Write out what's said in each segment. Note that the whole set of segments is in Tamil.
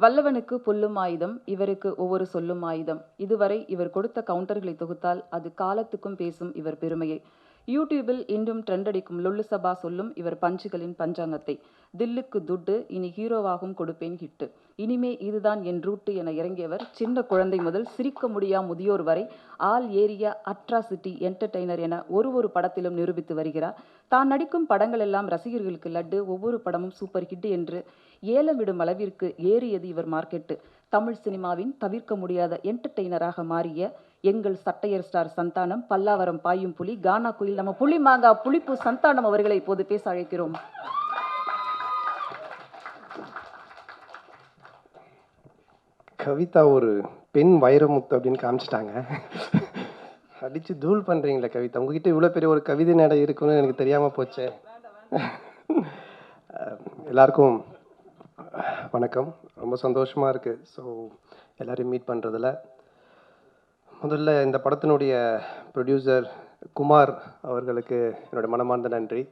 வல்லவனுக்கு புல்லும் ஆயுதம் இவருக்கு ஒவ்வொரு சொல்லும் ஆயுதம். இதுவரை இவர் கொடுத்த கவுண்டர்களை தொகுத்தால் அது காலத்துக்கும் பேசும் இவர் பெருமையை. யூடியூபில் இன்றும் ட்ரெண்ட் அடிக்கும் லுல்லு சபா சொல்லும் இவர் பஞ்சுகளின் பஞ்சாங்கத்தை. தில்லுக்கு துட்டு இனி ஹீரோவாகவும் கொடுப்பேன் ஹிட்டு. இனிமே இதுதான் என் ரூட்டு என இறங்கியவர் சின்ன குழந்தை முதல் சிரிக்க முடியா முதியோர் வரை ஆல் ஏரியா அட்ராசிட்டி என்டர்டெய்னர் என ஒரு ஒரு படத்திலும் நிரூபித்து வருகிறார். தான் நடிக்கும் படங்கள் எல்லாம் ரசிகர்களுக்கு லட்டு ஒவ்வொரு படமும் சூப்பர் ஹிட் என்று ஏலமிடும் அளவிற்கு ஏறியது இவர் மார்க்கெட்டு தமிழ் சினிமாவின் தவிர்க்க முடியாத என்டர்டெய்னராக மாறிய எங்கள் சட்டையர் ஸ்டார் சந்தானம் பல்லாவரம் பாயும் புலி கானா குயில் நம்ம புலி மாங்கா புளிப்பு சந்தானம் அவர்களை இப்போது பேச அழைக்கிறோம். கவிதா ஒரு பெண் வைரமுத்து அப்படின்னு காமிச்சிட்டாங்க. அடிச்சு தூள் பண்றீங்களே கவிதா. உங்ககிட்ட இவ்வளோ பெரிய ஒரு கவிதை நடை இருக்குன்னு எனக்கு தெரியாம போச்சே. எல்லாருக்கும் வணக்கம். ரொம்ப சந்தோஷமா இருக்கு. ஸோ எல்லாரையும் மீட் பண்றதுல முதல்ல இந்த படத்தினுடைய ப்ரொடியூசர் குமார் அவர்களுக்கு என்னோட மனமார்ந்த நன்றி.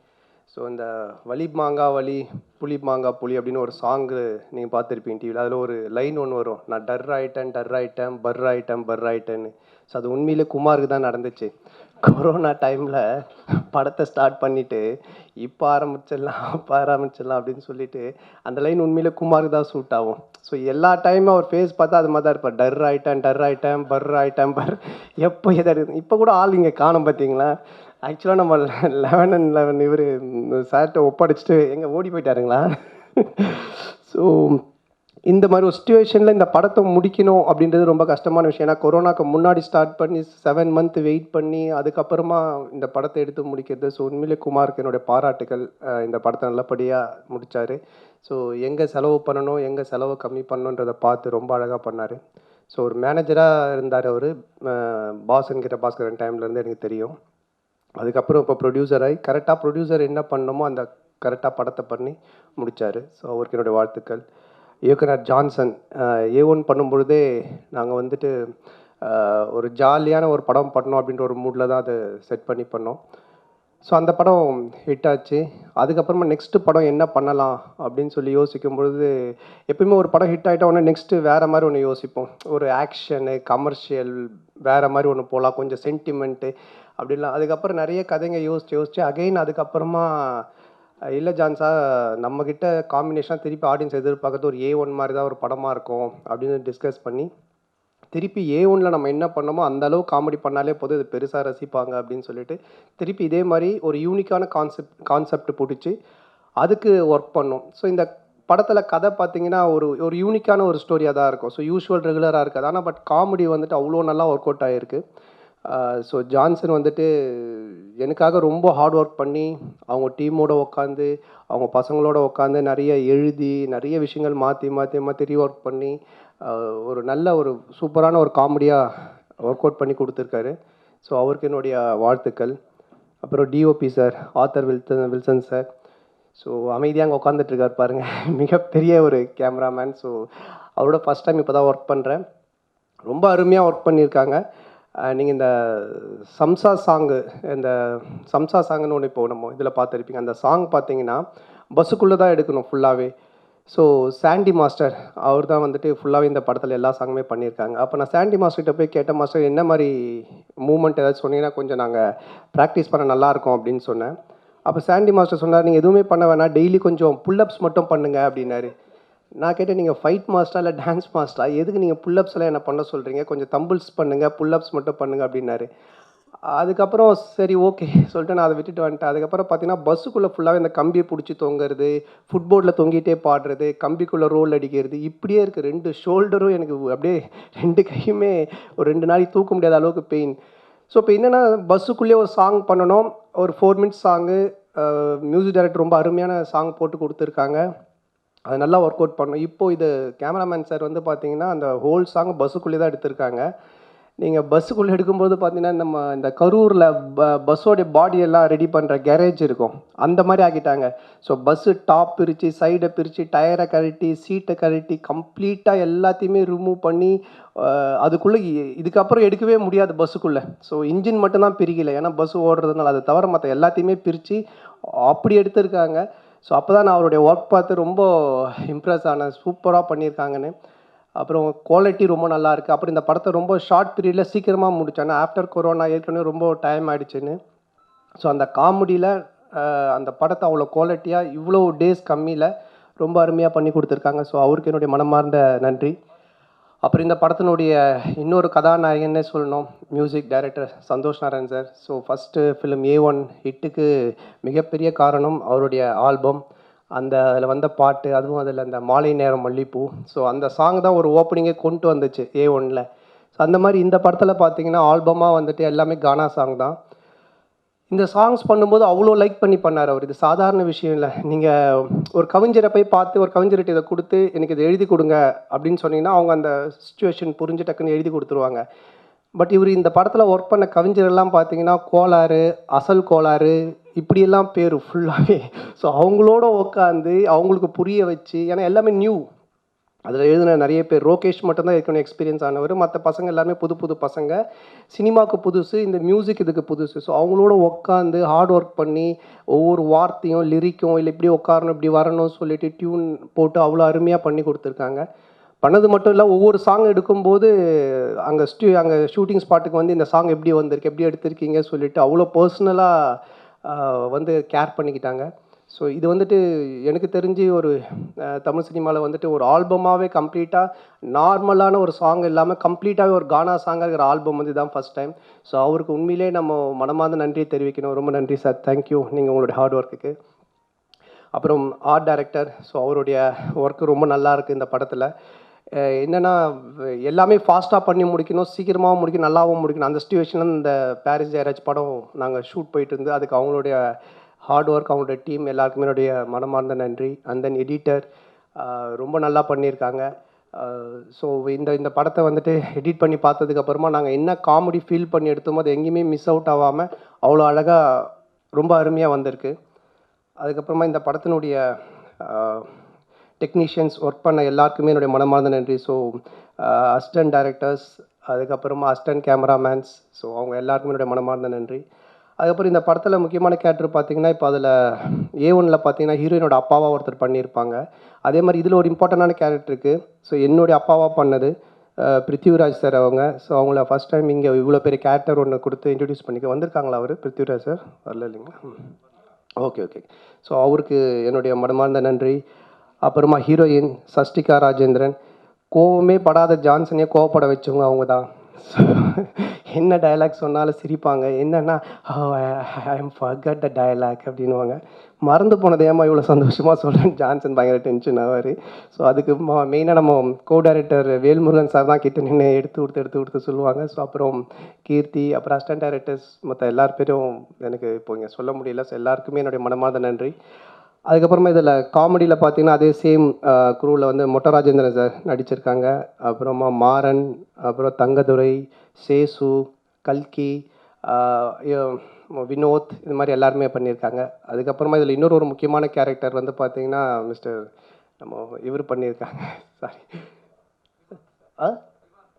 ஸோ இந்த வலி மாங்கா வலி புலி மாங்கா புலி அப்படின்னு ஒரு சாங்கு நீங்கள் பார்த்துருப்பீங்க டிவியில் அதில் ஒரு லைன் ஒன்று வரும். நான் டர் ஆயிட்டேன் டர் ஆயிட்டேன் பர் ஆயிட்டேன் பர் ஆயிட்டேன்னு ஸோ அது உண்மையிலே குமாருக்கு தான் நடந்துச்சு. கொரோனா டைமில் படத்தை ஸ்டார்ட் பண்ணிவிட்டு இப்போ ஆரம்பிச்சிடலாம் அப்போ ஆரம்பிச்சிடலாம் அப்படின்னு சொல்லிட்டு அந்த லைன் உண்மையில் குமாருக்கு தான் சூட் ஆகும். ஸோ எல்லா டைமும் அவர் ஃபேஸ் பார்த்தா அது மாதிரி தான் இருப்பார். டர் ஆகிட்டேன் டர் ஆகிட்டேன் பர் ஆகிட்டேன் பர் எப்போ எதாவது இப்போ கூட ஆள் இங்கே காணும் பார்த்தீங்களா ஆக்சுவலாக நம்ம லெவன் அண்ட் லெவன் இவர் சார்கிட்ட ஒப்படைச்சிட்டு எங்கே ஓடி போயிட்டாருங்களா? ஸோ இந்த மாதிரி ஒரு சுச்சுவேஷனில் இந்த படத்தை முடிக்கணும் அப்படின்றது ரொம்ப கஷ்டமான விஷயம். ஏன்னா கொரோனாக்கு முன்னாடி ஸ்டார்ட் பண்ணி செவன் மந்த் வெயிட் பண்ணி அதுக்கப்புறமா இந்த படத்தை எடுத்து முடிக்கிறது. ஸோ உண்மையிலே குமாருக்கு என்னுடைய பாராட்டுகள். இந்த படத்தை நல்லபடியாக முடித்தார் ஸோ எங்கே செலவு பண்ணணும் எங்கே செலவு கம்மி பண்ணணுன்றதை பார்த்து ரொம்ப அழகாக பண்ணார். ஸோ ஒரு மேனேஜராக இருந்தார் அவர். பாஸ்ங்கிற பாஸ்கரன் டைம்லேருந்து எனக்கு தெரியும். அதுக்கப்புறம் இப்போ ப்ரொடியூசராகி கரெக்டாக ப்ரொடியூசர் என்ன பண்ணணுமோ அந்த கரெக்டாக படத்தை பண்ணி முடித்தார் ஸோ அவருக்கு என்னுடைய வாழ்த்துக்கள். இயக்குனர் ஜான்சன் ஏ ஒன் பண்ணும்பொழுதே நாங்கள் வந்துட்டு ஒரு ஜாலியான ஒரு படம் பண்ணோம் அப்படின்ற ஒரு மூடில் தான் அதை செட் பண்ணி பண்ணோம். ஸோ அந்த படம் ஹிட் ஆச்சு. அதுக்கப்புறமா நெக்ஸ்ட்டு படம் என்ன பண்ணலாம் அப்படின்னு சொல்லி யோசிக்கும் பொழுது எப்பயுமே ஒரு படம் ஹிட் ஆகிட்டா உடனே நெக்ஸ்ட்டு வேறு மாதிரி ஒன்று யோசிப்போம். ஒரு ஆக்ஷனு கமர்ஷியல் வேறு மாதிரி ஒன்று போகலாம் கொஞ்சம் சென்டிமெண்ட்டு அப்படிலாம். அதுக்கப்புறம் நிறைய கதைங்க யோசிச்சு யோசிச்சு அகைன் அதுக்கப்புறமா இல்லை ஜான்சா நம்மக்கிட்ட காம்பினேஷனாக திருப்பி ஆடியன்ஸ் எதிர்பார்க்கறது ஒரு ஏ ஒன் மாதிரி தான் ஒரு படமாக இருக்கும் அப்படின்னு டிஸ்கஸ் பண்ணி திருப்பி ஏ ஒன்ல நம்ம என்ன பண்ணோமோ அந்த அளவு காமெடி பண்ணாலே போதும் இது பெருசாக ரசிப்பாங்க அப்படின்னு சொல்லிட்டு திருப்பி இதே மாதிரி ஒரு யூனிக்கான கான்செப்ட் கான்செப்ட் பிடிச்சி அதுக்கு ஒர்க் பண்ணோம். ஸோ இந்த படத்தில் கதை பார்த்தீங்கன்னா ஒரு ஒரு யூனிக்கான ஒரு ஸ்டோரியாக தான் இருக்கும். ஸோ யூஸ்வல் ரெகுலராக இருக்காது. ஆனால் பட் காமெடி வந்துட்டு அவ்வளோ நல்லா ஒர்க் அவுட் ஆகிருக்கு ஸோ ஜான்சன் வந்துட்டு எனக்காக ரொம்ப ஹார்ட் ஒர்க் பண்ணி அவங்க டீமோட உட்காந்து அவங்க பசங்களோட உட்காந்து நிறைய எழுதி நிறைய விஷயங்கள் மாற்றி மாற்றி மாற்றி ரீஒர்க் பண்ணி ஒரு நல்ல ஒரு சூப்பரான ஒரு காமெடியாக ஒர்க் அவுட் பண்ணி கொடுத்துருக்காரு. ஸோ அவருக்கு என்னுடைய வாழ்த்துக்கள். அப்புறம் DOP sir Arthur Wilson Wilson sir so அமைதியாக அங்கே உட்காந்துட்ருக்கார் பாருங்கள் மிகப்பெரிய ஒரு கேமராமேன் ஸோ அவரோட ஃபஸ்ட் டைம் இப்போ தான் ஒர்க் பண்ணுறேன் ரொம்ப அருமையாக ஒர்க் பண்ணியிருக்காங்க. நீங்கள் இந்த சம்சா சாங்கு இந்த சம்சா சாங்குன்னு ஒன்று இப்போ நம்ம இதில் பார்த்துருப்பீங்க. அந்த சாங் பார்த்தீங்கன்னா பஸ்ஸுக்குள்ளே தான் எடுக்கணும் ஃபுல்லாகவே ஸோ சாண்டி மாஸ்டர் அவர் தான் வந்துட்டு ஃபுல்லாகவே இந்த படத்தில் எல்லா சாங்குமே பண்ணியிருக்காங்க. அப்போ நான் சாண்டி மாஸ்டர்கிட்ட போய் கேட்ட மாஸ்டர் என்ன மாதிரி மூமெண்ட் ஏதாச்சும் சொன்னீங்கன்னா கொஞ்சம் நாங்கள் ப்ராக்டிஸ் பண்ண நல்லாயிருக்கும் அப்படின்னு சொன்னேன். அப்போ சாண்டி மாஸ்டர் சொன்னார் நீங்கள் எதுவுமே பண்ண வேணாம். டெய்லி கொஞ்சம் புல்லப்ஸ் மட்டும் பண்ணுங்கள் அப்படின்னாரு. நான் கேட்டேன் நீங்கள் ஃபைட் மாஸ்டரா இல்லை டான்ஸ் மாஸ்டரா எதுக்கு நீங்கள் புல்லப்ஸ் எல்லாம் என்ன பண்ண சொல்கிறீங்க கொஞ்சம் தம்பிள்ஸ் பண்ணுங்கள் புல்லப்ஸ் மட்டும் பண்ணுங்க அப்படின்னாரு. அதுக்கப்புறம் சரி ஓகே சொல்லிட்டு நான் அதை விட்டுட்டு வந்துட்டேன். அதுக்கப்புறம் பார்த்தீங்கன்னா பஸ்ஸுக்குள்ளே ஃபுல்லாகவே இந்த கம்பியை பிடிச்சி தொங்குறது ஃபுட்போர்டில் தொங்கிட்டே பாடுறது கம்பிக்குள்ளே ரோல் அடிக்கிறது இப்படியே இருக்குது ரெண்டு ஷோல்டரும் எனக்கு அப்படியே ரெண்டு கையுமே ஒரு ரெண்டு நாளைக்கு தூக்க முடியாத அளவுக்கு பெயின் ஸோ இப்போ என்னென்னா பஸ்ஸுக்குள்ளேயே ஒரு சாங் பண்ணணும். ஒரு four minutes song music director ரொம்ப அருமையான சாங் போட்டு கொடுத்துருக்காங்க. அது நல்லா ஒர்க் அவுட் பண்ணும். இப்போ இது கேமராமேன் சார் வந்து பார்த்தீங்கன்னா அந்த ஹோல் சாங் பஸ்ஸுக்குள்ளே தான் எடுத்திருக்காங்க. நீங்கள் பஸ்ஸுக்குள்ளே எடுக்கும்போது பார்த்தீங்கன்னா நம்ம இந்த கரூரில் ப பஸ்ஸோடைய பாடியெல்லாம் ரெடி பண்ணுற கேரேஜ் இருக்கும். அந்த மாதிரி ஆக்கிட்டாங்க. ஸோ பஸ்ஸு டாப் பிரித்து சைடை பிரித்து டயரை கழட்டி சீட்டை கழட்டி கம்ப்ளீட்டாக எல்லாத்தையுமே ரிமூவ் பண்ணி அதுக்குள்ளே இதுக்கப்புறம் எடுக்கவே முடியாது பஸ்ஸுக்குள்ளே ஸோ இன்ஜின் மட்டும்தான் பிரிக்கலை. ஏன்னா பஸ் ஓடுறதுனால அதை தவிர மற்ற எல்லாத்தையுமே பிரித்து அப்படி எடுத்திருக்காங்க. ஸோ அப்போ தான் நான் அவருடைய ஒர்க் பார்த்து ரொம்ப இம்ப்ரெஸ் ஆனேன். சூப்பராக பண்ணியிருக்காங்கன்னு. அப்புறம் குவாலிட்டி ரொம்ப நல்லா இருக்குது அப்புறம் இந்த படத்தை ரொம்ப ஷார்ட் பீரியடில் சீக்கிரமாக முடித்தேன் ஆஃப்டர் கொரோனா ஏற்கனவே ரொம்ப டைம் ஆகிடுச்சின்னு ஸோ அந்த காமெடியில் அந்த படத்தை அவ்வளோ குவாலிட்டியாக இவ்வளோ டேஸ் கம்மியில் ரொம்ப அருமையாக பண்ணி கொடுத்துருக்காங்க. ஸோ அவருக்கு என்னுடைய மனமார்ந்த நன்றி. அப்புறம் இந்த படத்தினுடைய இன்னொரு கதாநாயகன்னே சொல்லணும். Music director Santhosh Narayan sir. So first film A one ஹிட்டுக்கு மிகப்பெரிய காரணம் அவருடைய ஆல்பம் அந்த அதில் வந்த பாட்டு அதுவும் அதில் அந்த மாலை நேரம் மல்லிப்பூ. ஸோ அந்த சாங் தான் ஒரு ஓப்பனிங்கே கொண்டு வந்துச்சு ஏ ஒனில் ஸோ அந்த மாதிரி இந்த படத்தில் பார்த்தீங்கன்னா ஆல்பமாக வந்துட்டு எல்லாமே கானா சாங் தான். இந்த சாங்ஸ் பண்ணும்போது அவ்வளோ லைக் பண்ணி பண்ணார் அவர். இது சாதாரண விஷயம் இல்லை. நீங்கள் ஒரு கவிஞரை போய் பார்த்து ஒரு கவிஞர்கிட்ட இதை கொடுத்து எனக்கு இதை எழுதி கொடுங்க அப்படின்னு சொன்னீங்கன்னா அவங்க அந்த சுச்சுவேஷன் புரிஞ்சு டக்குன்னு எழுதி கொடுத்துருவாங்க. பட் இவர் இந்த படத்தில் ஒர்க் பண்ண கவிஞரெல்லாம் பார்த்தீங்கன்னா கோளாறு அசல் கோளாறு இப்படியெல்லாம் பேர் ஃபுல்லாகவே ஸோ அவங்களோட உட்காந்து அவங்களுக்கு புரிய வச்சு ஏன்னா எல்லாமே நியூ அதில் எழுதின நிறைய பேர். ரோகேஷ் மட்டும்தான் ஏற்கனவே எக்ஸ்பீரியன்ஸ் ஆனவர். மற்ற பசங்க எல்லாமே புது புது பசங்க. சினிமாவுக்கு புதுசு இந்த மியூசிக் இதுக்கு புதுசு. ஸோ அவங்களோட உட்காந்து ஹார்ட் ஒர்க் பண்ணி ஒவ்வொரு வார்த்தையும் லிரிக்கும் இல்லை இப்படி உட்காரணும் இப்படி வரணும்னு சொல்லிட்டு டியூன் போட்டு அவ்வளோ அருமையாக பண்ணி கொடுத்துருக்காங்க. பண்ணது மட்டும் இல்லை ஒவ்வொரு சாங் எடுக்கும்போது அங்கே ஸ்டூ அங்கே ஷூட்டிங் ஸ்பாட்டுக்கு வந்து இந்த சாங் எப்படி வந்திருக்கு எப்படி எடுத்திருக்கீங்க சொல்லிட்டு அவ்வளோ பர்சனலாக வந்து கேர் பண்ணிக்கிட்டாங்க. ஸோ இது வந்துட்டு எனக்கு தெரிஞ்சு ஒரு தமிழ் சினிமாவில் வந்துட்டு ஒரு ஆல்பமாகவே கம்ப்ளீட்டாக நார்மலான ஒரு சாங் இல்லாமல் கம்ப்ளீட்டாகவே ஒரு கானா சாங்காக இருக்கிற ஆல்பம் வந்து தான் ஃபஸ்ட் டைம் ஸோ அவருக்கு உண்மையிலே நம்ம மனமார்ந்த நன்றியை தெரிவிக்கணும். ரொம்ப நன்றி சார் தேங்க்யூ நீங்கள் உங்களுடைய ஹார்ட் ஒர்க்குக்கு அப்புறம் ஆர்ட் டைரக்டர் ஸோ அவருடைய ஒர்க்கு ரொம்ப நல்லா இருக்குது இந்த படத்தில். என்னென்னா எல்லாமே ஃபாஸ்ட்டாக பண்ணி முடிக்கணும் சீக்கிரமாகவும் முடிக்கணும் நல்லாவும் முடிக்கணும். அந்த சுச்சுவேஷனில் இந்த பாரிஸ் ஜெயராஜ் படம் நாங்கள் ஷூட் போயிட்டு இருந்து அதுக்கு அவங்களுடைய ஹார்ட் ஒர்க் அவங்களுடைய டீம் எல்லாருக்குமே என்னுடைய மனமார்ந்த நன்றி. அண்ட் தென் எடிட்டர் ரொம்ப நல்லா பண்ணியிருக்காங்க. ஸோ இந்த இந்த படத்தை வந்துட்டு எடிட் பண்ணி பார்த்ததுக்கப்புறமா நாங்கள் என்ன காமெடி ஃபீல் பண்ணி எடுத்தோமோ அது எங்கேயுமே மிஸ் அவுட் ஆகாமல் அவ்வளோ அழகாக ரொம்ப அருமையாக வந்திருக்கு. அதுக்கப்புறமா இந்த படத்தினுடைய டெக்னீஷியன்ஸ் ஒர்க் பண்ண எல்லாருக்குமே என்னுடைய மனமார்ந்த நன்றி. ஸோ அசிஸ்டன்ட் டைரக்டர்ஸ் அதுக்கப்புறமா அசிஸ்டன்ட் கேமராமேன்ஸ் ஸோ அவங்க எல்லாருக்குமே என்னுடைய மனமார்ந்த நன்றி. அதுக்கப்புறம் இந்த படத்தில் முக்கியமான கேரக்டர் பார்த்தீங்கன்னா இப்போ அதில் ஏ ஒனில் பார்த்தீங்கன்னா ஹீரோயினோட அப்பாவாக ஒருத்தர் பண்ணியிருப்பாங்க. அதே மாதிரி இதில் ஒரு இம்பார்ட்டண்டான கேரக்டர் இருக்குது ஸோ என்னுடைய அப்பாவாக பண்ணது பிருத்திவிராஜ் சார் அவங்க. ஸோ அவங்கள ஃபஸ்ட் டைம் இங்கே இவ்வளோ பெரிய கேரக்டர் ஒன்று கொடுத்து இன்ட்ரடியூஸ் பண்ணிக்க வந்திருக்காங்களா அவர்? பிருத்திவிராஜ் சார் வரல இல்லைங்களா? ஓகே ஓகே ஸோ அவருக்கு என்னுடைய மனமார்ந்த நன்றி. அப்புறமா ஹீரோயின் சஷ்டிகா ராஜேந்திரன். கோவமே படாத ஜான்சனையே கோவப்பட வச்சவங்க அவங்க தான் என்ன டயலாக் சொன்னாலும் சிரிப்பாங்க. என்னன்னா I am forgot the dialogue அப்படின்னுவாங்க. மறந்து போனது ஏமா இவ்வளோ சந்தோஷமாக சொல்கிறேன் ஜான்சன் பயங்கர டென்ஷன் ஆவார். ஸோ அதுக்கு மெயினாக நம்ம கோ டைரக்டர் வேல்முருகன் சார் தான் கிட்ட நின்று எடுத்து கொடுத்து எடுத்து கொடுத்து சொல்லுவாங்க. ஸோ அப்புறம் கீர்த்தி அப்புறம் அசிஸ்டன்ட் டைரக்டர்ஸ் மற்ற எல்லார் பேரும் எனக்கு இப்போ இங்கே சொல்ல முடியல. ஸோ எல்லாருக்குமே என்னுடைய மனமார்ந்த நன்றி. அதுக்கப்புறமா இதில் காமெடியில் பார்த்தீங்கன்னா அதே சேம் குரூவில் வந்து மொட்ட ராஜேந்திரன் சார் நடிச்சிருக்காங்க. அப்புறமா மாறன் அப்புறம் தங்கதுரை சேசு கல்கி வினோத் இது மாதிரி எல்லாருமே பண்ணியிருக்காங்க. அதுக்கப்புறமா இதில் இன்னொரு ஒரு முக்கியமான கேரக்டர் வந்து பார்த்தீங்கன்னா மிஸ்டர் நம்ம இவர் பண்ணியிருக்காங்க. சாரி ஆ?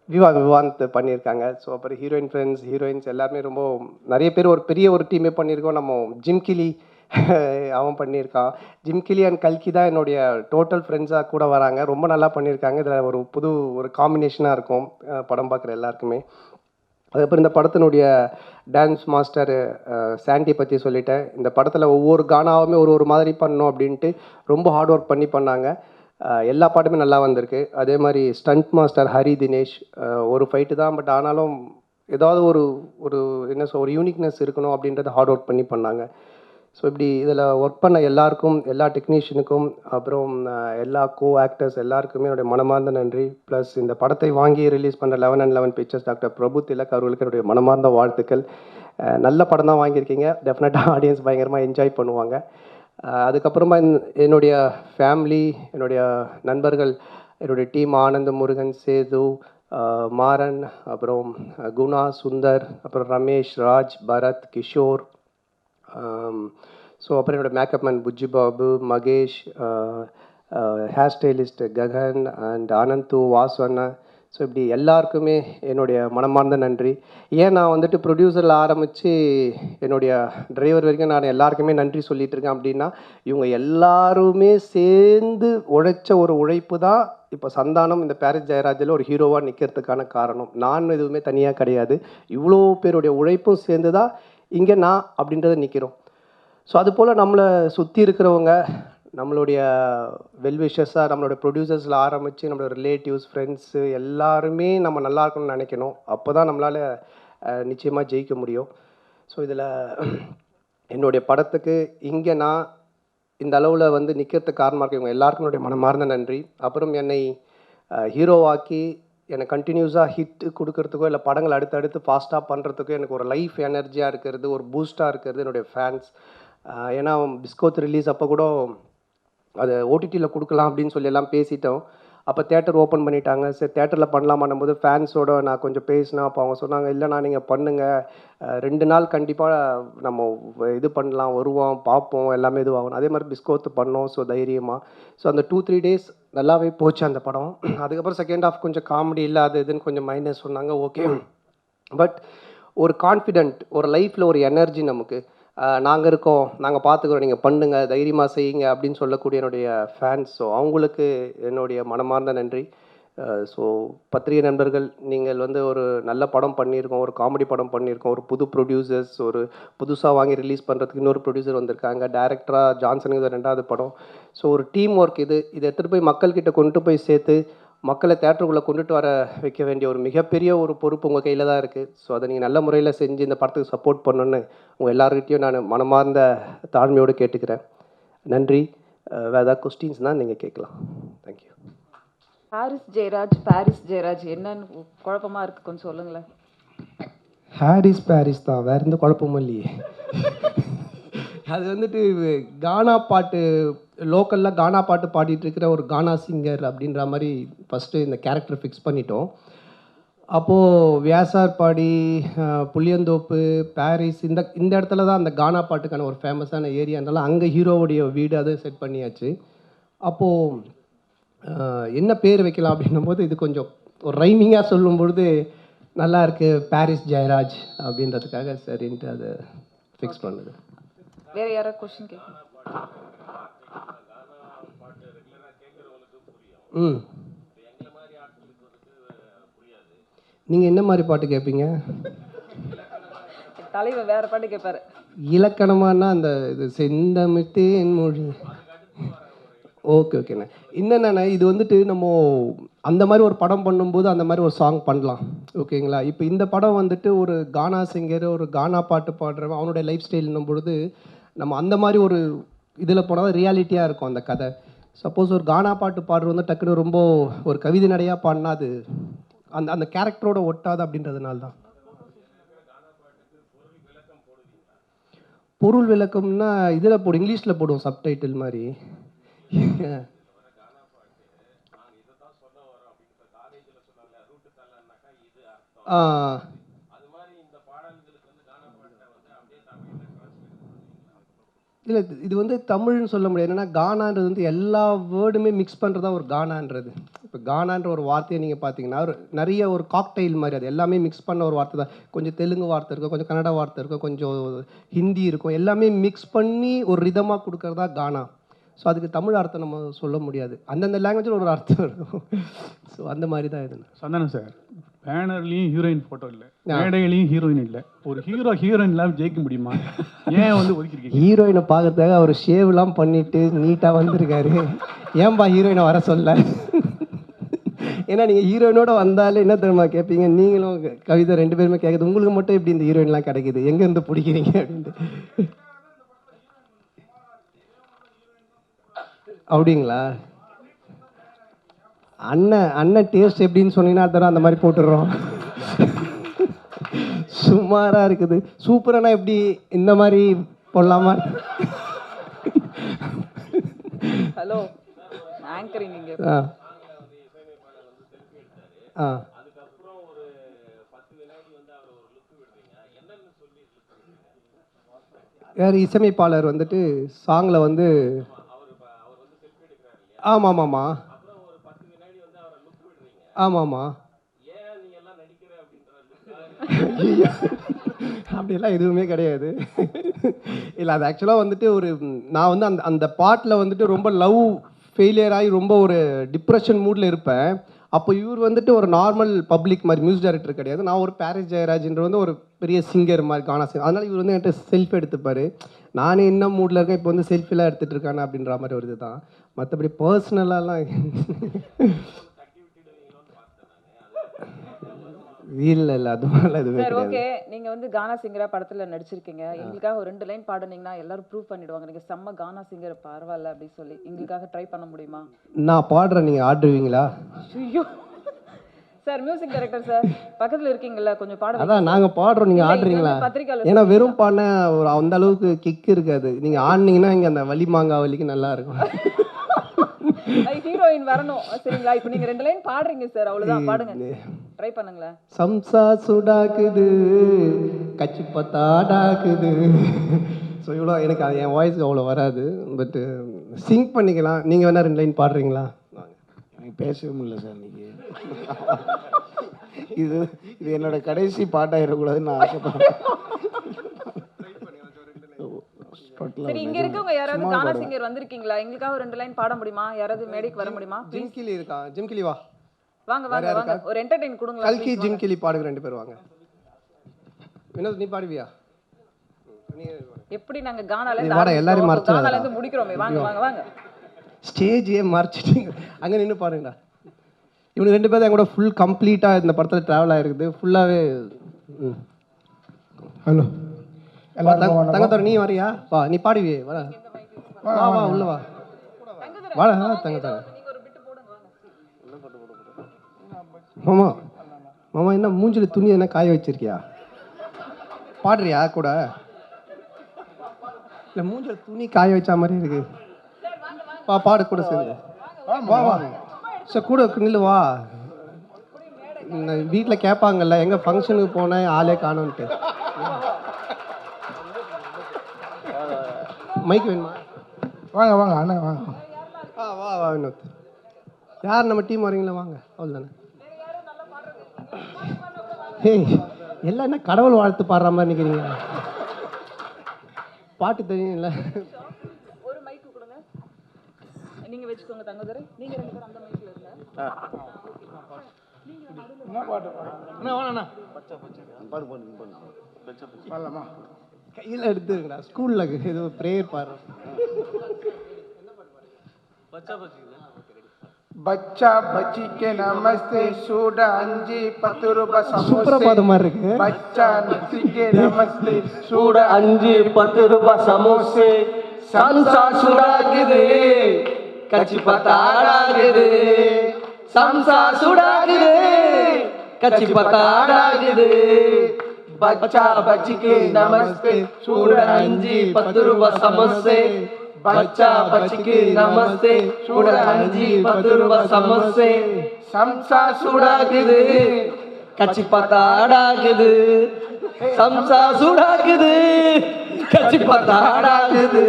விவா விவாந்த் பண்ணியிருக்காங்க. ஸோ அப்புறம் ஹீரோயின் ஃப்ரெண்ட்ஸ் ஹீரோயின்ஸ் எல்லாருமே ரொம்ப நிறைய பேர் ஒரு பெரிய ஒரு டீமே பண்ணியிருக்கோம். நம்ம ஜிம்கிலி அவன் பண்ணியிருக்கான். ஜிம்கிலி அண்ட் கல்கி தான் என்னுடைய டோட்டல் ஃப்ரெண்ட்ஸாக கூட வராங்க. ரொம்ப நல்லா பண்ணியிருக்காங்க. இதில் ஒரு புது ஒரு காம்பினேஷனாக இருக்கும் படம் பார்க்குற எல்லாருக்குமே. அதுக்கப்புறம் இந்த படத்தினுடைய டான்ஸ் மாஸ்டர் சாண்டி பற்றி சொல்லிட்டேன். இந்த படத்தில் ஒவ்வொரு கானாவுமே ஒரு ஒரு மாதிரி பண்ணணும் அப்படின்ட்டு ரொம்ப ஹார்ட் ஒர்க் பண்ணி பண்ணாங்க. எல்லா பாட்டுமே நல்லா வந்திருக்கு. அதே மாதிரி ஸ்டண்ட் மாஸ்டர் ஹரி தினேஷ் ஒரு ஃபைட்டு தான். பட் ஆனாலும் ஏதாவது ஒரு ஒரு என்ன சொல் ஒரு யூனிக்னஸ் இருக்கணும் அப்படின்றத ஹார்ட் ஒர்க் பண்ணி பண்ணாங்க. ஸோ இப்படி இதில் ஒர்க் பண்ண எல்லாருக்கும் எல்லா டெக்னீஷியனுக்கும் அப்புறம் எல்லா கோ ஆக்டர்ஸ் எல்லாருக்குமே என்னுடைய மனமார்ந்த நன்றி. ப்ளஸ் இந்த படத்தை வாங்கி ரிலீஸ் பண்ணுற eleven and eleven pictures doctor Prabhu Thilak அவர்களுக்கு என்னுடைய மனமார்ந்த வாழ்த்துக்கள். நல்ல படம் தான் வாங்கியிருக்கீங்க. டெஃபினட்டாக ஆடியன்ஸ் பயங்கரமாக என்ஜாய் பண்ணுவாங்க. அதுக்கப்புறமா என்- என்னுடைய ஃபேமிலி என்னுடைய நண்பர்கள் என்னுடைய டீம் ஆனந்த முருகன் சேது மாறன் அப்புறம் குணா சுந்தர் அப்புறம் ரமேஷ் ராஜ் பரத் கிஷோர் Um, ஸோ அப்புறம் என்னோட makeup man Bujji Babu Mahesh hair stylist Gagan and Ananthu Vasu Anna so இப்படி எல்லாருக்குமே என்னுடைய மனமார்ந்த நன்றி. ஏன் நான் வந்துட்டு ப்ரொடியூசரில் ஆரம்பித்து என்னுடைய டிரைவர் வரைக்கும் நான் எல்லாருக்குமே நன்றி சொல்லிகிட்டு இருக்கேன் அப்படின்னா இவங்க எல்லாருமே சேர்ந்து உழைச்ச ஒரு உழைப்பு தான் இப்போ சந்தானம் இந்த பாரிஸ் ஜெயராஜில் ஒரு ஹீரோவாக நிற்கிறதுக்கான காரணம். நான் எதுவுமே தனியாக கிடையாது. இவ்வளோ பேருடைய உழைப்பும் சேர்ந்து தான் இங்கே நான் அப்படின்றத நிற்கிறோம் ஸோ அதுபோல் நம்மளை சுற்றி இருக்கிறவங்க நம்மளுடைய வெல்விஷஸாக நம்மளோட ப்ரொடியூசர்ஸில் ஆரம்பித்து நம்மளோட ரிலேட்டிவ்ஸ் ஃப்ரெண்ட்ஸு எல்லாருமே நம்ம நல்லா இருக்கணும்னு நினைக்கணும். அப்போ தான் நம்மளால் நிச்சயமாக ஜெயிக்க முடியும். ஸோ இதில் என்னுடைய படத்துக்கு இங்கே நான் இந்த அளவில் வந்து நிற்கிறதுக்கு காரணமாக இருக்கு இவங்க எல்லாருக்கும் என்னுடைய மனமார்ந்த நன்றி. அப்புறம் என்னை ஹீரோவாக்கி எனக்கு கண்டினியூஸாக ஹிட் கொடுக்கறதுக்கோ இல்லை படங்கள் அடுத்தடுத்து ஃபாஸ்ட்டாக பண்ணுறதுக்கோ எனக்கு ஒரு லைஃப் எனர்ஜியாக இருக்கிறது ஒரு பூஸ்ட்டாக இருக்கிறது என்னுடைய ஃபேன்ஸ் ஏன்னா பிஸ்கோத் ரிலீஸ் அப்போ கூட அதை ஓடிடியில் கொடுக்கலாம் அப்படின்னு சொல்லி எல்லாம் பேசிட்டோம். அப்போ தேட்டர் ஓப்பன் பண்ணிட்டாங்க. சரி தேட்டரில் பண்ணலாமான்னும் போது ஃபேன்ஸோட நான் கொஞ்சம் பேசினேன். அப்போ அவங்க சொன்னாங்க இல்லைண்ணா நீங்கள் பண்ணுங்கள் ரெண்டு நாள் கண்டிப்பாக நம்ம இது பண்ணலாம். வருவோம் பார்ப்போம். எல்லாமே இதுவாகணும் அதே மாதிரி பிஸ்கோத்து பண்ணோம். ஸோ தைரியமாக ஸோ அந்த டூ த்ரீ டேஸ் நல்லாவே போச்சு அந்த படம். அதுக்கப்புறம் செகண்ட் ஹாஃப் கொஞ்சம் காமெடி இல்லை அது இதுன்னு கொஞ்சம் மைனஸ் சொன்னாங்க. ஓகே பட் ஒரு கான்ஃபிடென்ட் ஒரு லைஃப்பில் ஒரு எனர்ஜி நமக்கு. நாங்கள் இருக்கோம். நாங்கள் பார்த்துக்குறோம் நீங்கள் பண்ணுங்கள் தைரியமாக செய்யுங்க அப்படின்னு சொல்லக்கூடிய என்னுடைய ஃபேன்ஸ் ஸோ அவங்களுக்கு என்னுடைய மனமார்ந்த நன்றி. ஸோ பத்திரிகை நண்பர்கள் நீங்கள் வந்து ஒரு நல்ல படம் பண்ணியிருக்கோம். ஒரு காமெடி படம் பண்ணியிருக்கோம். ஒரு புது ப்ரொடியூசர்ஸ் ஒரு புதுசாக வாங்கி ரிலீஸ் பண்ணுறதுக்கு இன்னொரு ப்ரொடியூசர் வந்திருக்காங்க. டேரக்டராக ஜான்சனுக்கு ரெண்டாவது படம். ஸோ ஒரு டீம் ஒர்க் இது. இதை எடுத்துகிட்டு போய் மக்கள்கிட்ட கொண்டு போய் சேர்த்து மக்களை தேட்டருக்குள்ளே கொண்டுட்டு வர வைக்க வேண்டிய ஒரு மிகப்பெரிய ஒரு பொறுப்பு உங்கள் கையில் தான் இருக்குது. ஸோ அதை நீங்கள் நல்ல முறையில் செஞ்சு இந்த படத்துக்கு சப்போர்ட் பண்ணணுன்னு உங்கள் எல்லாருக்கிட்டையும் நான் மனமார்ந்த தாழ்மையோடு கேட்டுக்கிறேன். நன்றி. வேறு ஏதாவது கொஸ்டின்ஸ்னால் நீங்கள் கேட்கலாம். Thank you Paris Jeyaraj Paris Jeyaraj என்னன்னு குழப்பமா இருக்கு கொஞ்சம் சொல்லுங்களேன். ஹாரிஸ் பாரிஸ் தான். வேற எந்த குழப்பமும் இல்லையே. அது வந்துட்டு கானா பாட்டு லோக்கலில் கானா பாட்டு பாடிட்டு இருக்கிற ஒரு கானா சிங்கர் அப்படின்ற மாதிரி ஃபஸ்ட்டு இந்த கேரக்டர் ஃபிக்ஸ் பண்ணிட்டோம். அப்போது வியாசார் பாடி புளியந்தோப்பு பாரிஸ் இந்த இந்த இடத்துல தான் அந்த கானா பாட்டுக்கான ஒரு ஃபேமஸான ஏரியானால அங்கே ஹீரோவுடைய வீடு அதை செட் பண்ணியாச்சு. அப்போது என்ன பேர் வைக்கலாம் அப்படின்னும் போது இது கொஞ்சம் ஒரு ரைமிங்காக சொல்லும் பொழுது நல்லா இருக்கு பாரிஸ் ஜெயராஜ் அப்படின்றதுக்காக சரின்ட்டு அதை ஃபிக்ஸ் பண்ணுது. வேற யாராவது கொஸ்டின் கேட்கணும் ம். நீங்கள் என்ன மாதிரி பாட்டு கேட்பீங்க தலைவர் வேற பாட்டு கேட்பாரு இலக்கணமானா அந்த இது செந்தமிழ்த்தேன் மொழி. ஓகே ஓகேண்ணே என்னென்னா இது வந்துட்டு நம்ம அந்த மாதிரி ஒரு படம் பண்ணும்போது அந்த மாதிரி ஒரு சாங் பண்ணலாம். ஓகேங்களா? இப்போ இந்த படம் வந்துட்டு ஒரு கானா சிங்கர் ஒரு கானா பாட்டு பாடுறவன் அவனுடைய லைஃப் ஸ்டைல்னும் பொழுது நம்ம அந்த மாதிரி ஒரு இதில் போனால் ரியாலிட்டியாக இருக்கும் அந்த கதை. சப்போஸ் ஒரு கானா பாட்டு பாடுறது வந்து டக்குன்னு ரொம்ப ஒரு கவிதை நடையாக பாடினா அது அந்த அந்த கேரக்டரோட ஒட்டாது அப்படின்றதுனால தான். பொருள் விளக்கம்னா இதில் போடும் இங்கிலீஷில் போடுவோம் சப்டைட்டில் மாதிரி. ஆ. இல்லை இது வந்து தமிழ்னு சொல்ல முடியாது. என்னென்னா கானான்றது வந்து எல்லா வேர்டுமே மிக்ஸ் பண்ணுறதா ஒரு கானான்றது. இப்போ கானான்ற ஒரு வார்த்தையை நீங்கள் பார்த்தீங்கன்னா ஒரு நிறைய ஒரு காக்டைல் மாதிரி அது எல்லாமே மிக்ஸ் பண்ண ஒரு வார்த்தை தான். கொஞ்சம் தெலுங்கு வார்த்தை இருக்கும் கொஞ்சம் கன்னட வார்த்தை இருக்கும் கொஞ்சம் ஹிந்தி இருக்கும். எல்லாமே மிக்ஸ் பண்ணி ஒரு ரிதமாக கொடுக்கறதா கானா. ஸோ அதுக்கு தமிழ் அர்த்தம் நம்ம சொல்ல முடியாது. அந்தந்த லாங்குவேஜில் ஒரு அர்த்தம் இருக்கும். ஸோ அந்த மாதிரி தான் இது. சந்தானம் சார் பேனர்லேயும் ஹீரோயின் ஃபோட்டோ இல்லை. மேடையிலையும் ஹீரோயின் இல்லை. ஒரு ஹீரோ ஹீரோயின் இல்லாமல் ஜெயிக்க முடியுமா? ஏன் வந்து ஒதுக்கிருக்கீங்க? ஹீரோயினை பார்க்கறதுக்காக அவர் ஷேவ்லாம் பண்ணிட்டு நீட்டாக வந்திருக்காரு. ஏன்பா ஹீரோயினை வர சொல்ல? ஏன்னா நீங்கள் ஹீரோயினோட வந்தாலே என்ன தெரியுமா கேட்பீங்க நீங்களும் கவிதை ரெண்டு பேருமே கேட்குது உங்களுக்கு மட்டும் எப்படி இந்த ஹீரோயின்லாம் கிடைக்குது? எங்கேருந்து பிடிக்கிறீங்க அப்படின்ட்டு. அப்படிங்களா? அண்ணன் அண்ணன் டேஸ்ட் எப்படின்னு சொன்னீங்கன்னா அடுத்த அந்த மாதிரி போட்டுடுறோம். சுமாராக இருக்குது. சூப்பரானா எப்படி இந்த மாதிரி போடலாமா? ஹலோ ஆங்கரிங் இங்க ஆ. ஆ. வேறு இசையமைப்பாளர் வந்துட்டு சாங்கில் வந்து ஆமாம் ஆமாம்மா. ஆமாம்மா ஐயையோ. அப்படியெல்லாம் எதுவுமே கிடையாது. இல்லை அது ஆக்சுவலாக வந்துட்டு ஒரு நான் வந்து அந்த அந்த பாட்டில் வந்துட்டு ரொம்ப லவ் ஃபெயிலியர் ஆகி ரொம்ப ஒரு டிப்ரெஷன் மூடில் இருப்பேன். அப்போ இவர் வந்துட்டு ஒரு நார்மல் பப்ளிக் மாதிரி மியூசிக் டைரக்டர் கிடையாது. நான் ஒரு பாரிஸ் ஜெயராஜ்ன்ற வந்து ஒரு பெரிய சிங்கர் மாதிரி காணா சிங்கர் அதனால் இவர் வந்து என்கிட்ட செல்ஃப் எடுத்துப்பார். நானே என்ன மூடில் இருக்கேன் இப்போ வந்து செல்ஃபிலாம் எடுத்துகிட்டு இருக்கானே அப்படின்ற மாதிரி ஒரு இதுதான். மற்றபடி பர்சனலாலாம் இல்லை இல்லை அது எதுவுமே சார் ஓகே நீங்க வந்து கானா சிங்கரா படத்துல நடிச்சிருக்கீங்க. எங்களுக்காக ஒரு ரெண்டு லைன் பாடுனீங்கன்னா எல்லாரும் ப்ரூவ் பண்ணிடுவாங்க. நீங்க செம்ம கானா சிங்கர் பரவாயில்ல அப்படின்னு சொல்லி. எங்களுக்காக ட்ரை பண்ண முடியுமா? நான் பாடுறேன் நீங்கள் ஆடுவீங்களா? ஐயோ. சார் மியூசிக் டைரக்டர் சார் பக்கத்துல இருக்கீங்கல்ல கொஞ்சம் பாட அதான் நாங்கள் பாடுறோம் நீங்கள் இது ஆடுறீங்களா? ஏன்னா வெறும் பாடின ஒரு அந்த அளவுக்கு கிக் இருக்காது. நீங்கள் ஆடினீங்கன்னா இங்கே அந்த வலி மாங்காய் வலிக்கு நல்லா இருக்கும். ஹீரோயின் வரணும். சரிங்களா? இப்போ நீங்க ரெண்டு லைன் பாடுறீங்க சார் அவ்வளவுதான். பாடுங்க. ட்ரை பண்ணுங்களேன். சம்சா சுடாக்குது கச்சி பத்தாடாக்குது ஸோ இவ்வளோ எனக்கு அது என் வாய்ஸ் அவ்வளோ வராது. பட்டு சிங்க் பண்ணிக்கலாம். நீங்கள் வேணா ரெண்டு லைன் பாடுறீங்களா? எனக்கு பேசவே முடியல சார் இன்னைக்கு. இது இது என்னோட கடைசி பாட்டாயிடக்கூடாதுன்னு நான் ஆசைப்படுறேன். சரி இங்க இருக்கவங்க யாராவது கானா சிங்கர் வந்திருக்கீங்களா? எங்களுக்காக ஒரு ரெண்டு லைன் பாட முடியுமா? யாராவது மேடைக்கு வர முடியுமா? ஜிம்கிலி இருக்கா? ஜிம்கிலி வா. வாங்க வாங்க வாங்க. ஒரு என்டர்டெயின் கொடுங்களா கல்கி ஜிம்கிலி பாடுங்க ரெண்டு பேர் வாங்க. வினோத் நீ பாடுவியா? எப்படி நாங்க கானால எல்லாரையும் மறைச்சிடாதடா. கானால இருந்து முடிக்கிறோமே. வாங்க வாங்க வாங்க. ஸ்டேஜே மறைச்சிட்டீங்க. அங்கே நின்று பாருங்கடா. இவனுக்கு ரெண்டு பேரும் என் கூட ஃபுல் கம்ப்ளீட்டாக இந்த படத்தில் ட்ராவல் ஆகிருக்குது ஃபுல்லாகவே ஹலோ தங்கத்தோட நீ வரியா? வா நீ பாடுவியே வா வா. வா உள்ள வா. வாடா தங்கத்தோட. மாமா மாமா என்ன மூஞ்சில துணி என்ன காய வச்சிருக்கியா? பாடுறியா கூட? இல்லை மூஞ்சில துணி காய வச்ச மாதிரி இருக்கு. வா பாடு கூட சேர்ந்து. வா வா சரி கூட நில்லு வா. வீட்டில் கேட்பாங்கல்ல எங்கே ஃபங்க்ஷனுக்கு போனேன் ஆளே காணோன்ட்டு. மைக் வேணுமா? வாங்க வாங்க அண்ணன் வாங்க. ஆ வா வா வினோத். யார் நம்ம டீம் வரீங்களா வாங்க அவ்வளோதானே ஏய் எல்லாம் என்ன கடவுள் வாழ்த்து பாடுற மாதிரி நிற்கிறீங்க பாட்டு தெரியும்ல. ஒரு மைக் கொடுங்க. நீங்க வச்சுக்கோங்க தங்கதுரை. நீங்க ரெண்டு பேரும் அந்த மைக்ல இருங்க. வரலாமா கையில் எடுத்துருக்கடா ஸ்கூலில் ஏதோ ப்ரேயர் பாடுறோம் பச்சா பச்சிக்கு நமஸ்தே சூட அஞ்சு பத்து ரூபாய் சூப்பரா மாதிரி இருக்கு. பச்சா நசிக்கு நமஸ்தே சூட அஞ்சு பத்து ரூபாய் சமோசே சம்சா சுடாக்குது கச்சி பத்தாடாகுது சம்சா சுடாக்குது கச்சி பத்தாடாகுது பச்சா பச்சிக்கு நமஸ்தே. சூட அஞ்சு பத்து ரூபாய் சமோசே பச்சா பச்சிக்கு நமஸ்தே. சூட அஞ்சு பத்து ரூபாய் சமோசே சம்சா சுடாகுது. கச்சி பத்தாடாகுது சம்சா சுடாகுது. கச்சி பத்தாடாகுது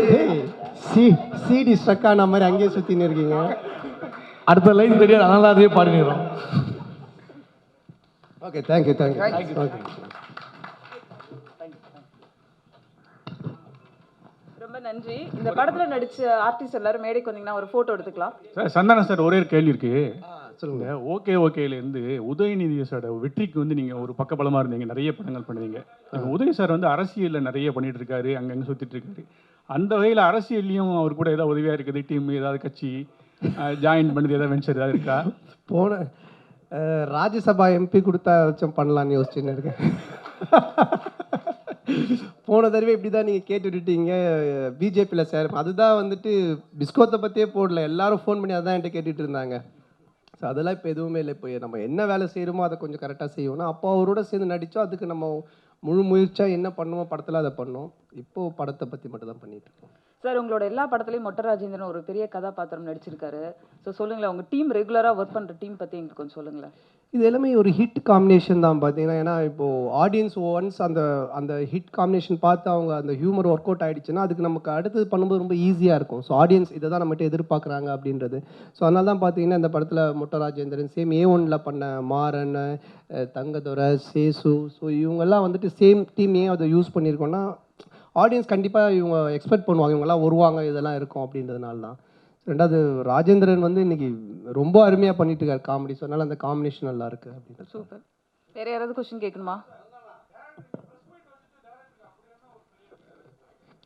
சி சிடி ஸ்ட்ரக் ஆன மாதிரி அங்கேயே சுற்றின்னு இருக்கீங்க. அடுத்த லைன் தெரியாது அதனால அதே பாடிக்கிறோம் okay thank you thank you okay நன்றி. இந்த படத்துல நடிச்ச ஆர்டிஸ்ட் எல்லாரும் மேடைக்கு வந்தீங்கன்னா ஒரு போட்டோ எடுத்துக்கலாம். சார் சந்தானம் சார் ஒரே ஒரு கேள்வி இருக்கு. சொல்லுங்க. ஓகே ஓகேலேருந்து உதயநிதி சாரோட வெற்றிக்கு வந்து நீங்க ஒரு பக்கபலமா இருந்தீங்க நிறைய படங்கள் பண்ணுவீங்க இப்ப உதய சார் வந்து அரசியல்ல நிறைய பண்ணிட்டு இருக்காரு அங்கங்க சுத்திட்டு இருக்காரு. அந்த வகையில அரசியல்லையும் அவர் கூட ஏதாவது உதவியா இருக்குது? டீம் ஏதாவது கட்சி ஜாயின் பண்ணது ஏதாவது வெஞ்சர் ஏதாவது இருக்கா? போன ராஜ்யசபா எம்பி கொடுத்தா ஏதாச்சும் பண்ணலான்னு யோசிச்சுன்னு இருக்கேன். போன தடவை இப்படி தான் நீங்கள் கேட்டு விட்டுட்டீங்க பிஜேபியில் சேர அதுதான் வந்துட்டு பிஸ்கோத்தை பற்றியே போடல. எல்லாரும் ஃபோன் பண்ணி அதான் என்கிட்ட கேட்டுட்டு இருந்தாங்க. ஸோ அதெல்லாம் இப்போ எதுவுமே இல்லை. இப்போ நம்ம என்ன வேலை செய்கிறோமோ அதை கொஞ்சம் கரெக்டாக செய்யணும். அப்போ அவரோட சேர்ந்து நடித்தோம் அதுக்கு நம்ம முழு முயற்சியாக என்ன பண்ணுமோ படத்தில் அதை பண்ணோம். இப்போது படத்தை பற்றி மட்டும் தான் பண்ணிட்டு இருக்கோம். சார் உங்களோட எல்லா படத்துலையும் மொட்டை ராஜேந்திரன் ஒரு பெரிய கதாபாத்திரம் நடிச்சிருக்காரு. ஸோ சொல்லுங்களேன் உங்கள் டீம் ரெகுலராக ஒர்க் பண்ணுற டீம் பற்றி எங்களுக்கு கொஞ்சம் சொல்லுங்களேன். இது எல்லாமே ஒரு ஹிட் காம்பினேஷன் தான் பார்த்தீங்கன்னா ஏன்னா இப்போது ஆடியன்ஸ் ஒன்ஸ் அந்த அந்த ஹிட் காம்பினேஷன் பார்த்து அவங்க அந்த ஹியூமர் ஒர்க் அவுட் ஆகிடுச்சுன்னா அதுக்கு நமக்கு அடுத்தது பண்ணும்போது ரொம்ப ஈஸியாக இருக்கும். ஸோ ஆடியன்ஸ் இதை தான் நம்மகிட்ட எதிர்பார்க்குறாங்க அப்படின்றது. ஸோ அதனால தான் பார்த்தீங்கன்னா இந்த படத்தில் மொட்ட ராஜேந்திரன் சேம் ஏ ஒனில் பண்ண மாறன் தங்கதுரை சேசு. ஸோ இவங்கெல்லாம் வந்துட்டு சேம் டீம் ஏன் அதை யூஸ் பண்ணியிருக்கோன்னா ஆடியன்ஸ் கண்டிப்பாக இவங்க எக்ஸ்பெக்ட் பண்ணுவாங்க. இவங்கெல்லாம் வருவாங்க இதெல்லாம் இருக்கும் அப்படின்றதுனால தான். ரெண்டாவது ராஜேந்திரன் வந்து இன்னைக்கு ரொம்ப அருமையாக பண்ணிட்டு இருக்காரு காமெடி ஸோ அதனால அந்த காம்பினேஷன் நல்லா இருக்கு அப்படின்றது சூப்பர் வேற யாராவது கொஸ்டின் கேட்கணுமா?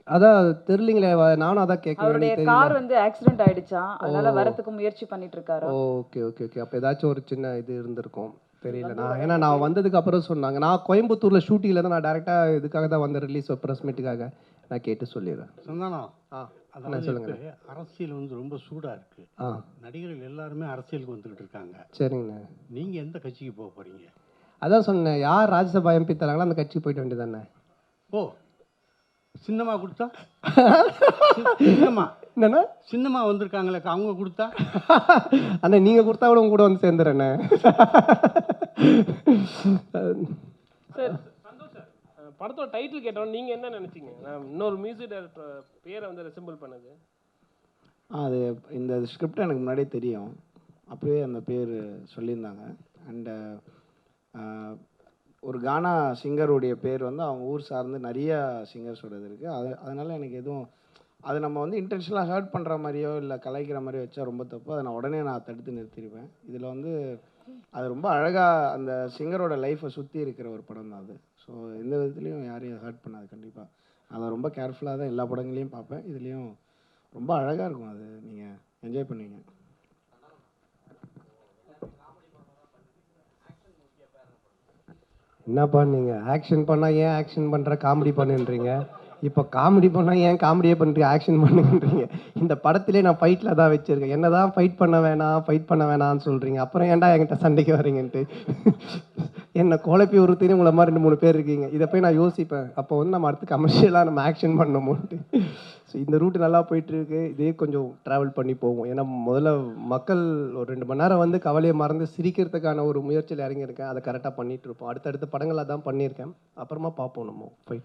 அதான் தெரியலீங்களே நானும் அதான் கேட்கணும் அவருடைய கார் வந்து ஆக்சிடென்ட் ஆயிடுச்சாம் அதனால வரதுக்கு முயற்சி பண்ணிட்டு இருக்காரு ஓகே ஓகே ஓகே அப்போ ஏதாச்சும் ஒரு சின்ன இது இருந்திருக்கும். தெரியல. நான் ஏன்னா நான் வந்ததுக்கு அப்புறம் சொன்னாங்க. நான் கோயம்புத்தூர்ல ஷூட்டிங்கில் தான் நான் டேரெக்டாக இதுக்காக தான் வந்த ரிலீஸ் ப்ரெஸ் மீட்டுக்காக நான் கேட்டு சொல்லிடுறேன். சந்தானம் ஆ. அதாவது சொல்லுங்க. அரசியல் வந்து ரொம்ப சூடா இருக்கு. ஆ. நடிகர்கள் எல்லாருமே அரசியலுக்கு வந்துகிட்டு இருக்காங்க. சரிங்கண்ணே. நீங்க எந்த கட்சிக்கு போக போறீங்க? அதான் சொன்னேன். யார் ராஜ்யசபா எம்பி தராங்களோ அந்த கட்சிக்கு போயிட்டு வேண்டியதானே ஓ. சின்னமா கொடுத்தா? சின்னமா என்னண்ணா? சின்னமா வந்திருக்காங்களே அவங்க கொடுத்தா? அண்ணா நீங்க கொடுத்தா கூட உங்க கூட வந்து சேர்ந்துறேண்ணே படத்தோட டைட்டில் கேட்டோம். நீங்க என்ன நினைச்சீங்க? நான் இன்னொரு மியூசிக் டைரக்டர் பேரை வந்து ரெசிம்பிள் பண்ணது. அது இந்த ஸ்கிரிப்ட் எனக்கு முன்னாடியே தெரியும். அப்போவே அந்த பேர் சொல்லியிருந்தாங்க. அண்டு ஒரு கானா சிங்கருடைய பேர் வந்து அவங்க ஊர் சார்ந்து நிறைய சிங்கர்ஸோடது இருக்குது அது அதனால் எனக்கு எதுவும் அது நம்ம வந்து இன்டென்ஷனலாக ஹர்ட் பண்ணுற மாதிரியோ இல்லை கலைக்கிற மாதிரியோ வச்சா ரொம்ப தப்பு. அதை நான் உடனே நான் தடுத்து நிறுத்திடுவேன் இதில் வந்து அது ரொம்ப அழகாக அந்த சிங்கரோட லைஃப்பை சுற்றி இருக்கிற ஒரு படம் தான் அது. ஸோ எந்த விதத்துலேயும் யாரையும் ஹர்ட் பண்ணாது கண்டிப்பாக அதை ரொம்ப கேர்ஃபுல்லாக தான் எல்லா படங்களையும் பார்ப்பேன். இதுலேயும் ரொம்ப அழகாக இருக்கும் அது. நீங்கள் என்ஜாய் பண்ணுவீங்க. என்னப்பா நீங்கள் ஆக்ஷன் பண்ணால் ஏன் ஆக்ஷன் பண்ணுற காமெடி பண்ணுன்றீங்க? இப்போ காமெடி பண்ணால் ஏன் காமெடியே பண்ணுறீங்க ஆக்ஷன் பண்ணுங்கன்றீங்க. இந்த படத்திலே நான் ஃபைட்டில் தான் வச்சிருக்கேன். என்னதான் ஃபைட் பண்ண வேணாம் ஃபைட் பண்ண வேணாம்னு சொல்கிறீங்க அப்புறம் ஏன்டா என்கிட்ட சண்டைக்கு வரீங்கன்ட்டு என்னை குழப்பி ஒருத்தரும் உங்களை மாதிரி ரெண்டு மூணு பேர் இருக்கீங்க. இதை போய் நான் யோசிப்பேன். அப்போ வந்து நம்ம அடுத்து கமர்ஷியலாக நம்ம ஆக்ஷன் பண்ணணுமோன்ட்டு. ஸோ இந்த ரூட் நல்லா போயிட்டுருக்கு. இதே கொஞ்சம் ட்ராவல் பண்ணி போவோம் ஏன்னா முதல்ல மக்கள் ஒரு ரெண்டு மணி நேரம் வந்து கவலையை மறந்து சிரிக்கிறதுக்கான ஒரு முயற்சியில் இறங்கியிருக்கேன். அதை கரெக்டாக பண்ணிகிட்ருப்போம் அடுத்தடுத்த படங்களாக தான் பண்ணியிருக்கேன். அப்புறமா பார்ப்போம் நம்ம ஃபைட்